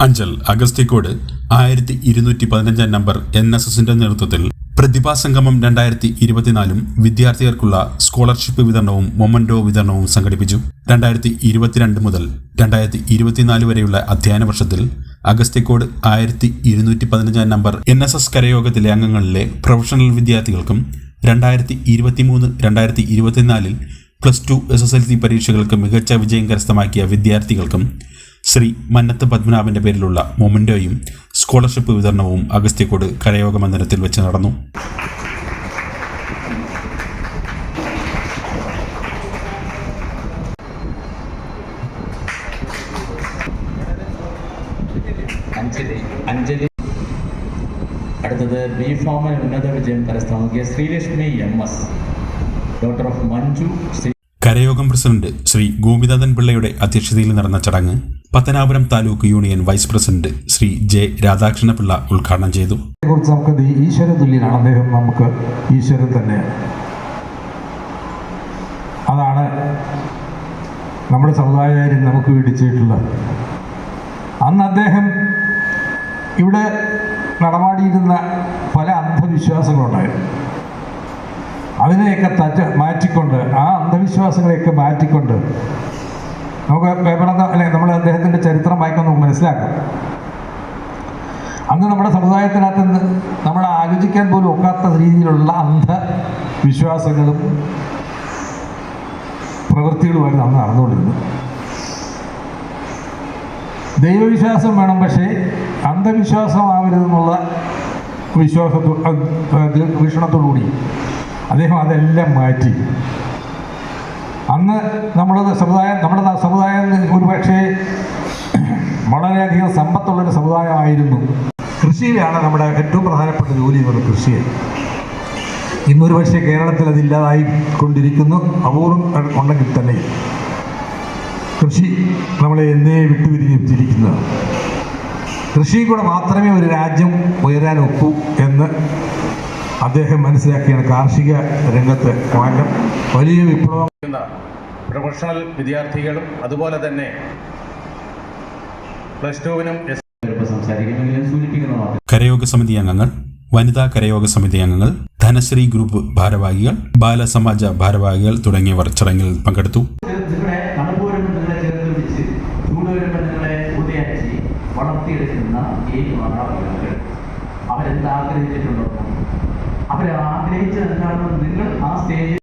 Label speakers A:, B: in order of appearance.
A: അഞ്ചൽ അഗസ്തിക്കോട് ആയിരത്തി ഇരുന്നൂറ്റി പതിനഞ്ചാം നമ്പർ എൻ എസ് എസിന്റെ നേതൃത്വത്തിൽ പ്രതിഭാസംഗമം രണ്ടായിരത്തി ഇരുപത്തിനാലും വിദ്യാർത്ഥികൾക്കുള്ള സ്കോളർഷിപ്പ് വിതരണവും മൊമൻഡോ വിതരണവും സംഘടിപ്പിച്ചു. രണ്ടായിരത്തി ഇരുപത്തിരണ്ട് മുതൽ രണ്ടായിരത്തി ഇരുപത്തിനാല് വരെയുള്ള അധ്യയന വർഷത്തിൽ അഗസ്തിക്കോട് ആയിരത്തി ഇരുന്നൂറ്റി പതിനഞ്ചാം നമ്പർ എൻ എസ് എസ് കരയോഗത്തിലെ അംഗങ്ങളിലെ പ്രൊഫഷണൽ വിദ്യാർത്ഥികൾക്കും രണ്ടായിരത്തി ഇരുപത്തിമൂന്ന് രണ്ടായിരത്തി ഇരുപത്തിനാലിൽ plus two S S L C പരീക്ഷകൾക്ക് മികച്ച വിജയം കരസ്ഥമാക്കിയ വിദ്യാർത്ഥികൾക്കും ശ്രീ മന്നത്ത് പത്മനാഭന്റെ പേരിലുള്ള മൊമന്റോയും സ്കോളർഷിപ്പ് വിതരണവും അഗസ്ത്യക്കോട് കരയോഗ മന്ദിരത്തിൽ വെച്ച് നടന്നു.
B: അഞ്ജലി അടുത്തത് ബി ഉന്നത വിജയം കരസ്ഥമാക്കിയ Sreelakshmi M S. Doctor of Manju Sree
A: കരയോഗം president Sree Gopinathan പിള്ളയുടെ അധ്യക്ഷതയിൽ നടന്ന ചടങ്ങ് Pathanapuram taluk union vice president Sree J Radhakrishnapillai ഉദ്ഘാടനം ചെയ്തു.
C: നമുക്ക് ഈശ്വര തുല്യനാണ്. അദ്ദേഹം നമുക്ക് ഈശ്വരൻ തന്നെയാണ് അതാണ് നമ്മുടെ സമുദായകാര്യം നമുക്ക് വേണ്ടി അന്ന് അദ്ദേഹം ഇവിടെ നടമാടിയിരുന്ന പല അന്ധവിശ്വാസങ്ങളുണ്ടായിരുന്നു. അതിനെയൊക്കെ തറ്റ മാറ്റിക്കൊണ്ട് ആ അന്ധവിശ്വാസങ്ങളെയൊക്കെ മാറ്റിക്കൊണ്ട് നമുക്ക് പേപ്പറത്ത് അല്ലെ നമ്മൾ അദ്ദേഹത്തിന്റെ ചരിത്രം വായിക്കാൻ നമുക്ക് മനസ്സിലാക്കാം. അന്ന് നമ്മുടെ സമുദായത്തിനകത്ത് നമ്മൾ ആലോചിക്കാൻ പോലും ഒക്കാത്ത രീതിയിലുള്ള അന്ധവിശ്വാസങ്ങളും പ്രവൃത്തികളുമായിരുന്നു അന്ന് നടന്നുകൊണ്ടിരുന്നത്. ദൈവവിശ്വാസം വേണം പക്ഷേ അന്ധവിശ്വാസമാവരുതെന്നുള്ള വിശ്വാസത്തോ വീക്ഷണത്തോടുകൂടി അദ്ദേഹം അതെല്ലാം മാറ്റി. അന്ന് നമ്മുടെ സമുദായം നമ്മുടെ സമുദായം ഒരു പക്ഷേ വളരെയധികം സമ്പത്തുള്ളൊരു സമുദായമായിരുന്നു. കൃഷിയിലാണ് നമ്മുടെ ഏറ്റവും പ്രധാനപ്പെട്ട ജോലി എന്നുള്ളത് കൃഷിയെ. ഇന്നൊരു പക്ഷേ കേരളത്തിൽ അതില്ലാതായി കൊണ്ടിരിക്കുന്നു അപൂർവം ഉണ്ടെങ്കിൽ തന്നെ കൃഷി നമ്മളെ എന്നേ വിട്ടുപിരിഞ്ഞിരിക്കുന്നതാണ് കൃഷി കൂടെ മാത്രമേ ഒരു രാജ്യം ഉയരാൻ ഒക്കൂ എന്ന് അദ്ദേഹം മനസ്സിലാക്കിയാണ് കാർഷിക രംഗത്ത് മാറ്റം. വലിയ വിപ്ലവം.
D: പ്രൊഫഷണൽ വിദ്യാർത്ഥികളും അതുപോലെ തന്നെ പ്ലസ് ടുവിനും
A: കരയോഗ സമിതി അംഗങ്ങൾ വനിതാ കരയോഗ സമിതി അംഗങ്ങൾ ധനശ്രീ ഗ്രൂപ്പ് ഭാരവാഹികൾ ബാലസമാജ ഭാരവാഹികൾ തുടങ്ങിയവർ ചടങ്ങിൽ പങ്കെടുത്തു.
B: വളർത്തിയെടുക്കുന്ന ഏഴ് മാതാപിതാക്കൾ. അവരെന്ത് അവരാഗ്രഹിച്ച എന്താണ് നിങ്ങൾ ആ സ്റ്റേജിൽ